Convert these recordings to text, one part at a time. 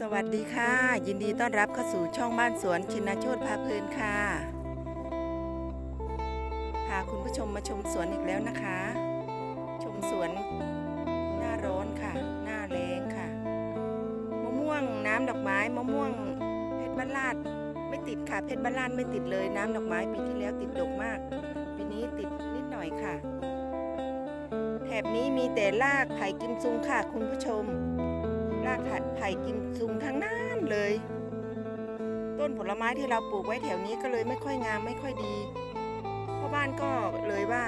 สวัสดีค่ะ ยินดีต้อนรับเข้าสู่ช่องบ้านสวนชินโชตพาเพลินค่ะพาคุณผู้ชมมาชมสวนอีกแล้วนะคะ ชมสวนหน้าร้อนค่ะ หน้าแรงค่ะมะม่วงน้ำดอกไม้มะม่วงเพชรบ้านลาดไม่ติดค่ะเพชรบ้านลาดไม่ติดเลยน้ำดอกไม้ปีที่แล้วติดดกมากปีนี้ติดนิดหน่อยค่ะ แถบนี้มีแต่รากไผ่กิมซุงค่ะ คุณผู้ชม รากไผ่กิมซุงทั้งนั้นเลย ต้นผลไม้ที่เราปลูกไว้แถวนี้ก็เลยไม่ค่อยงามไม่ค่อยดีพ่อบ้านก็เลยว่า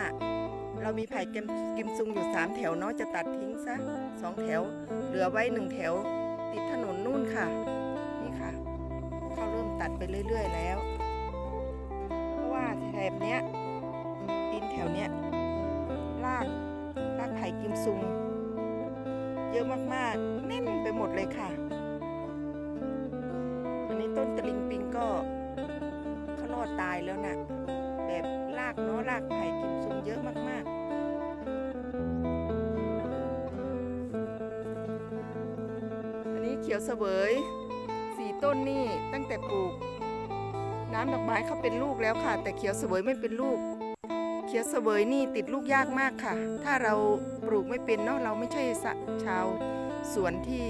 เรามีไผ่กิมกิมซุงอยู่สามแถวเนาะจะตัดทิ้งซะสองแถว เหลือไว้หนึ่งแถว ติดถนนนู่นค่ะ นี่ค่ะเขาเริ่มตัดไปเรื่อย ๆ แล้ว เพราะว่าแถบเนี้ยดินแถวเนี้ยรากรากไผ่กิมซุง เยอะมากๆแน่นไปหมดเลยค่ะ วันนี้ต้นตะลิงปิงก็เขารอดตายแล้วนะ่ะ แบบรากเนาะรากไผ่กิมซุงเยอะมากๆอันนี้เขียวเสวยสีต้นนี่ตั้งแต่ปลูก น้ำดอกไม้เขาเป็นลูกแล้วค่ะ แต่เขียวเสวยไม่เป็นลูก ขียวเสวยนี่ติดลูกยากมากค่ะ ถ้าเราปลูกไม่เป็นเนาะเราไม่ใช่ชาวสวนที่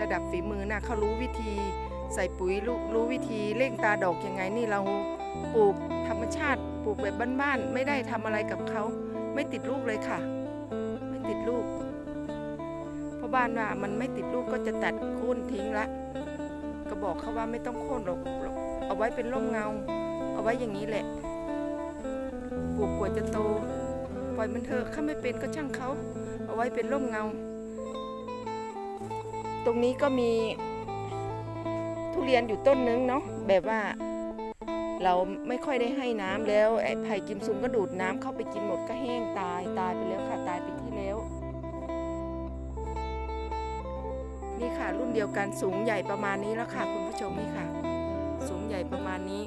ระดับฝีมือนะเขารู้วิธี ใส่ปุ๋ยรู้รู้วิธีเร่งตาดอกยังไงนี่เราปลูกธรรมชาติปลูกแบบบ้านๆไม่ได้ทำอะไรกับเขาไม่ติดลูกเลยค่ะ ไม่ติดลูกเพราะบ้านว่ามันไม่ติดลูกก็จะตัดโค่นทิ้งละก็บอกเขาว่าไม่ต้องโค่นหรอกเอาไว้เป็นร่มเงา เอาไว้อย่างนี้แหละ ลูกกว่าจะโต ปล่อยมันเถอะข้าไม่เป็นก็ช่างเขาเอาไว้เป็นร่มเงา ตรงนี้ก็มีทุเรียนอยู่ต้นนึงเนาะแบบว่าเราไม่ค่อยได้ให้น้ำแล้วไอ้ไผ่กิมซุงก็ดูดน้ำเข้าไปกินหมดก็แห้งตายตายไปแล้วค่ะตายไปที่แล้ว นี่ค่ะรุ่นเดียวกันสูงใหญ่ประมาณนี้แล้วค่ะคุณผู้ชมนี่ค่ะ สูงใหญ่ประมาณนี้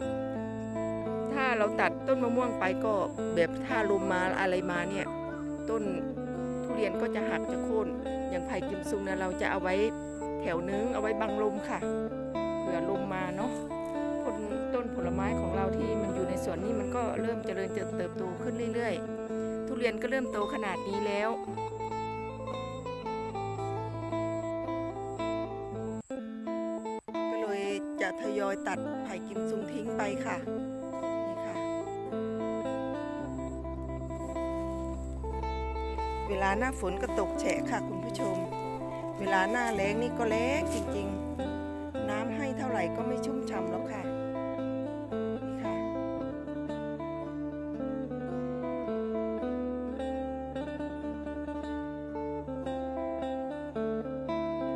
ถ้าเราตัดต้นมะม่วงไปก็แบบถ้าลมมาอะไรมาเนี่ย ต้นทุเรียนก็จะหักจะโค่นอย่างไผ่กิมซุงนี่ยเราจะเอาไว้แถวนึงเอาไว้บังลมค่ะเผื่อลมมาเนาะผลต้นผลไม้ของเราที่มันอยู่ในสวนนี่มันก็เริ่มเจริญเติบโตขึ้นเรื่อยๆ ทุเรียนก็เริ่มโตขนาดนี้แล้วก็เลยจะทยอยตัดไผ่กิมซุงทิ้งไปค่ะ ลาหน้าฝนก็ตกแฉะค่ะคุณผู้ชม เวลาหน้าแล้งนี่ก็แล้งจริงๆ น้ำให้เท่าไหร่ก็ไม่ชุ่มฉ่ำแล้วค่ะนี่ค่ะ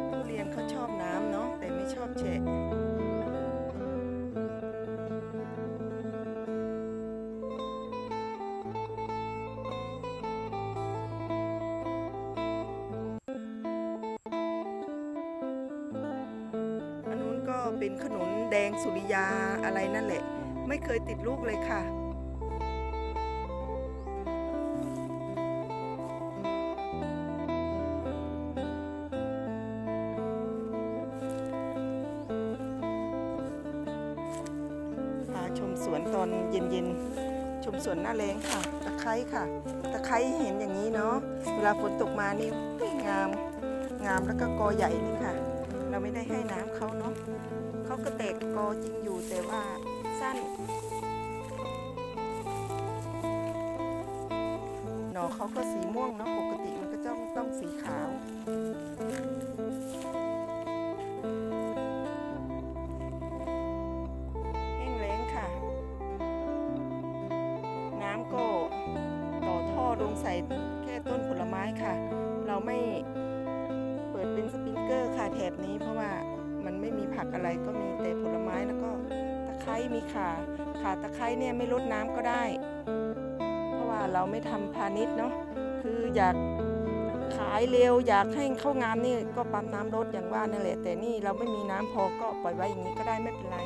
ทุเรียนเขาชอบน้ำเนาะแต่ไม่ชอบแฉะ ขนุนแดงสุริยาอะไรนั่นแหละ ไม่เคยติดลูกเลยค่ะ พาชมสวนตอนเย็นๆ ชมสวนหน้าแรงค่ะ ตะไคร้ค่ะ ตะไคร้เห็นอย่างนี้เนาะ เวลาฝนตกมานี่อุ๊ยงาม งามแล้วก็กอใหญ่นี่ค่ะ เราไม่ได้ให้น้ำเขาเนาะ เขาก็แตกกอจริงอยู่แต่ว่าสั้น หน่อเขาก็สีม่วงเนาะปกติมันก็ต้องต้องสีขาวแห้งแล้งค่ะ น้ำก็ต่อท่อลงใส่แค่ต้นผลไม้ค่ะ เราไม่เปิดเป็นสปริงเกอร์ค่ะแถบนี้เพราะว่า มันไม่มีผักอะไรก็มีแต่ผลไม้แล้วก็ตะไคร้มีข่าขาตะไคร้เนี่ยไม่ลดน้ำก็ได้ เพราะว่าเราไม่ทำพาณิชย์เนาะคืออยากขายเร็วอยากให้เข้างามนี่ก็ปั๊มน้ำลดอย่างว่านั่นแหละ แต่นี่เราไม่มีน้ำพอก็ปล่อยไว้อย่างนี้ก็ได้ไม่เป็นไร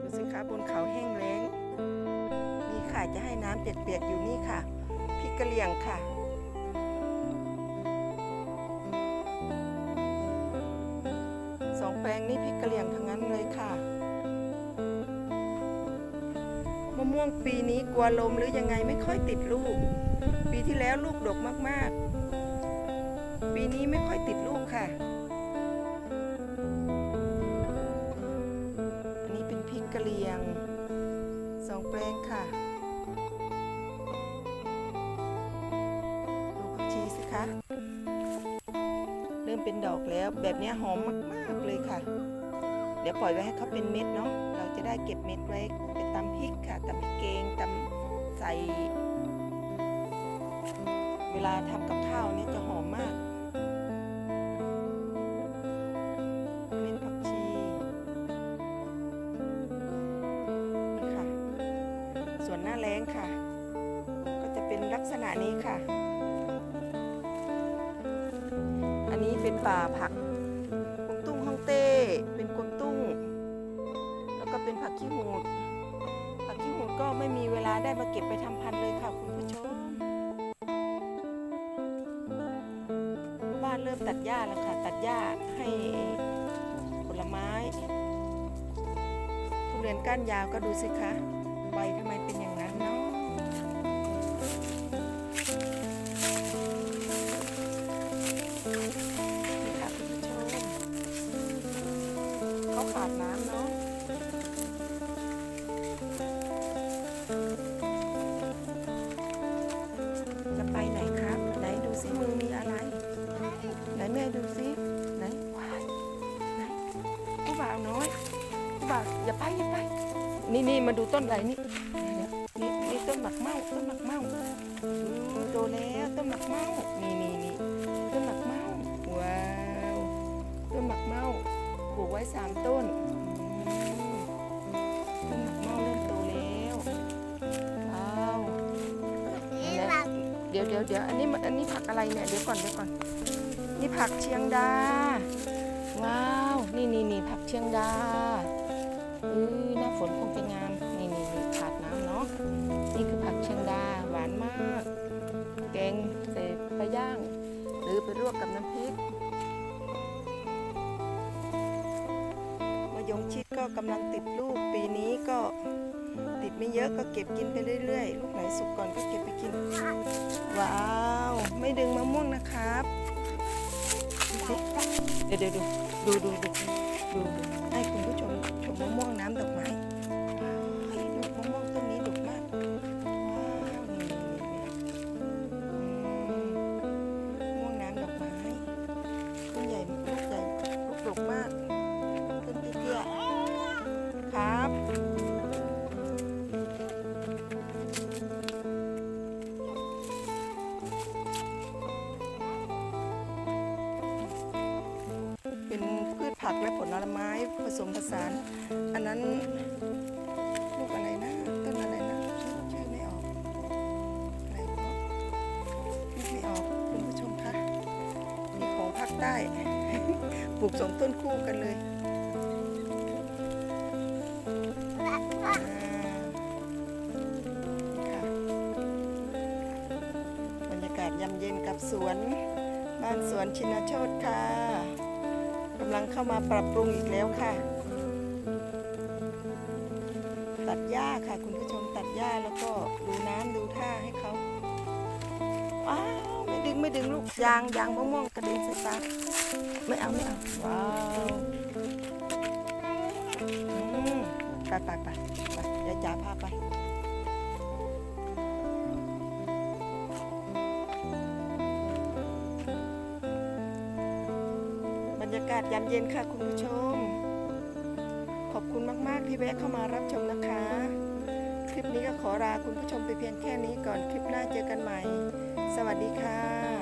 ดูสิคะบนเขาแห้งแล้งนี่ค่ะจะให้น้ำเปียกๆอยู่นี่ค่ะ กะเหรี่ยงค่ะ สองแปลงนี้พริกกะเหรี่ยงทั้งนั้นเลยค่ะ มะม่วงปีนี้กลัวลมหรือยังไงไม่ค่อยติดลูก ปีที่แล้วลูกดกมากๆ ปีนี้ไม่ค่อยติดลูกค่ะอันนี้เป็นพริกกะเหรี่ยงสองแปลงค่ะ เริ่มเป็นดอกแล้วแบบนี้หอมมากๆเลยค่ะ เดี๋ยวปล่อยไว้ให้เขาเป็นเม็ดเนาะเราจะได้เก็บเม็ดไว้ไปตำพริกค่ะตำพริกเกงตำใส่เวลาทำกับข้าวเนี่ยจะหอมมากเม็ดผักชีนี่ค่ะส่วนหน้าแรงค่ะ ก็จะเป็นลักษณะนี้ค่ะ อันนี้เป็นป่าผักกวางตุ้งฮ่องเต้ เป็นกวางตุ้ง แล้วก็เป็นผักขี้หูด ผักขี้หูดก็ไม่มีเวลาได้มาเก็บไปทำพันธุ์เลยค่ะคุณผู้ชม บ้านเริ่มตัดหญ้าแล้วค่ะ ตัดหญ้าให้ผลไม้ ทุเรียนก้านยาวก็ดูสิคะ ใบทำไมเป็นอย่างนั้น บ่าวอย่าไปอย่าไปนี่นี่มาดูต้นอะไรนี่เดี๋ยวนี่นี่ต้นหมักเมาต้นหมักเมาอืมโตแล้วต้นหมักเมานี่นี่นี่ต้นหมักเมาว้าวต้นหมักเมาปลูกไว้สามต้นอืมต้นหมักเมาเริ่มโตแล้วว้าวเดี๋ยวเดี๋ยวเดี๋ยวอันนี้มันอันนี้ผักอะไรเนี่ยเดี๋ยวก่อนเดี๋ยวก่อนนี่ผักเชียงดา ว้าว นี่นี่นี่ผักเชียงดา เออหน้าฝนคงจะงาม นี่นี่นี่ขาดน้ำเนาะ นี่คือผักเชียงดาหวานมาก แกงใส่ปลาย่าง หรือไปลวกกับน้ำพริกมะยงชิดก็กำลังติดลูกปีนี้ก็ติดไม่เยอะก็เก็บกินไปเรื่อยๆ ลูกไหนสุกก่อนก็เก็บไปกิน ว้าว ไม่ดึงมะม่วงนะครับ เดี๋ยวเดี๋ยวดูดูดูดู เป็นพืชผักและผลไม้ผสมผสาน อันนั้นลูกอะไรนะต้นอะไรนะชื่อชื่อไม่ออกอะไรก็นึกไม่ออกคุณผู้ชมคะนี่ของภาคใต้ปลูกสองต้นคู่กันเลยบรรยากาศยามเย็นกับสวน บ้านสวนชินโชตค่ะำลังเข้ามาปรับปรุงอีกแล้วค่ะ ตัดหญ้าค่ะ คุณผู้ชมตัดหญ้าแล้วก็ดูน้ำดูท่าให้เขาว้าวไม่ดึงไม่ดึงลูกยางยางมะม่วงกระเด็นใส่ตาไม่เอาไม่เอาว้าวอืมไปไปไปไปยายจ๋าพาไปาศยามเย็นค่ะคุณผู้ชม ขอบคุณมาก ๆ ที่แวะเข้ามารับชมนะคะ คลิปนี้ก็ขอลาคุณผู้ชมไปเพียงแค่นี้ก่อนคลิปหน้าเจอกันใหม่ สวัสดีค่ะ